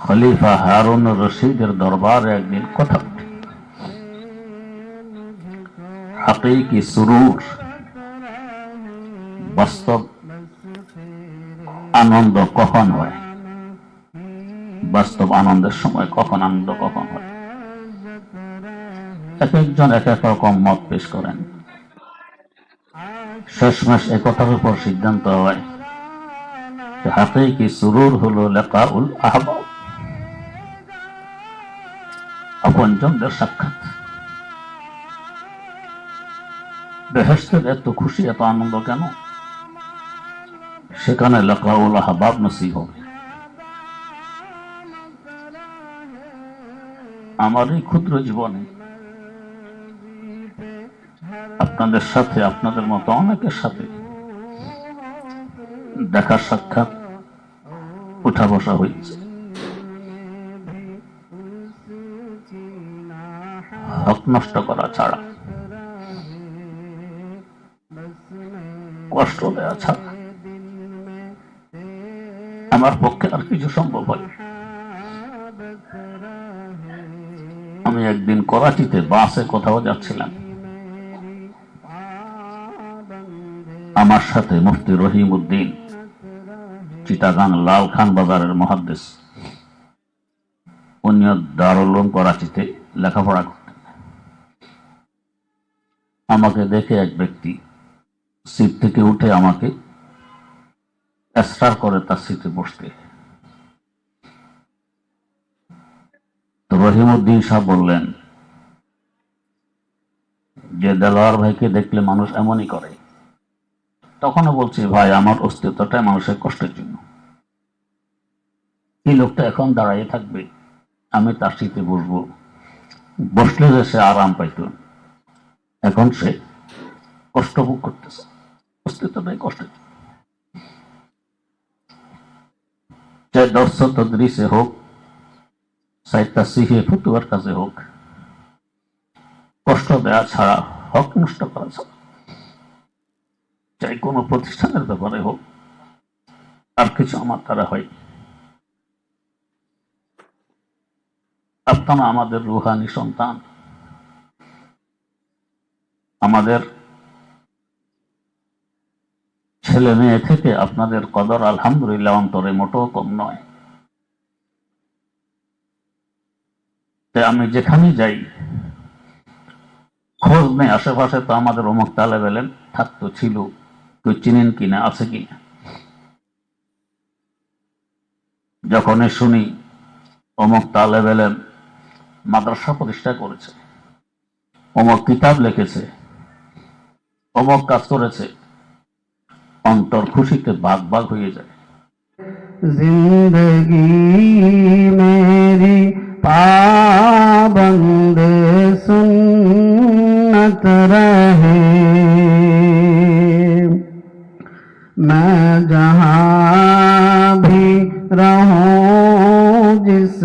খলিফা হারুন রশিদের দরবারে একদিন কথা উঠে সুরুর বাস্তব আনন্দ কখন হয়? বাস্তব আনন্দের সময় কখন আনন্দ কখন হয়? এক একজন এক এক রকম মত পেশ করেন। শেষমেশ একথার উপর সিদ্ধান্ত হয় হাতে কি সুরুর হলো লেখা উল আহবাব আপনজনদের সাক্ষাৎ। বেহেস্তের এত খুশি, এত আনন্দ কেন? সেখানে নসিব হবে। আমার এই ক্ষুদ্র জীবনে আপনাদের সাথে, আপনাদের মতো অনেকের সাথে দেখা সাক্ষাৎ উঠা বসা হয়েছে। হক নষ্ট করা ছাড়া। কষ্ট দেওয়া ছাড়া। আমার পক্ষে আর কিছু সম্ভব হয় আমি একদিন করাচিতে বাসে কোথাও যাচ্ছিলাম। আমার সাথে মুফতি রহিম উদ্দিন চিটাগাং লাল খান বাজারের মহাদ্দেশ। উনিও দারুল করাচিতে লেখাপড়া আমাকে দেখে এক ব্যক্তি সিট থেকে উঠে আমাকে এসরার করে তার সিটে বসতে। তো রহিমউদ্দিন সাহেব বললেন, যে দেলোয়ার ভাইকে দেখলে মানুষ এমনই করে। তখনও বলছি, ভাই, আমার অস্তিত্বটাই মানুষের কষ্টের জন্য। এই লোকটা এখন দাঁড়াইয়ে থাকবে, আমি তার শীতে বসবো। বসলে যে সে আরাম পাইত। এখন সে কষ্ট ভোগ করতেছে অস্তিত্বটাই কষ্টের জন্য। চাই তদ্রিসে হোক হোক, কষ্ট দেওয়া ছাড়া হক নষ্ট করা ছাড়া চাই কোনো প্রতিষ্ঠানের ব্যাপারে হোক, আর কিছু আমার দ্বারা হয় আপনারা আমাদের রুহানি সন্তান আমাদের ছেলে মেয়ে থেকে আপনাদের কদর আলহামদুলিল্লাহ অন্তরে মোটেও কম নয়। আমি যেখানেই যাই, খোঁজ নেই, আশেপাশে তো আমাদের অমুক তালে বেলেন থাকতো ছিল, কেউ চিনেন কিনা আছে কিনা যখনই শুনি অমুক তালে বেলেন মাদ্রাসা প্রতিষ্ঠা করেছে, অমুক কিতাব লিখেছে অবাক কাজ করেছে। অন্তর খুশিতে বাগ বাগ হয়ে যায়। জিন্দগি মেরি पाबंद सुन्नत रहे मैं जहाँ भी रहूँ जिस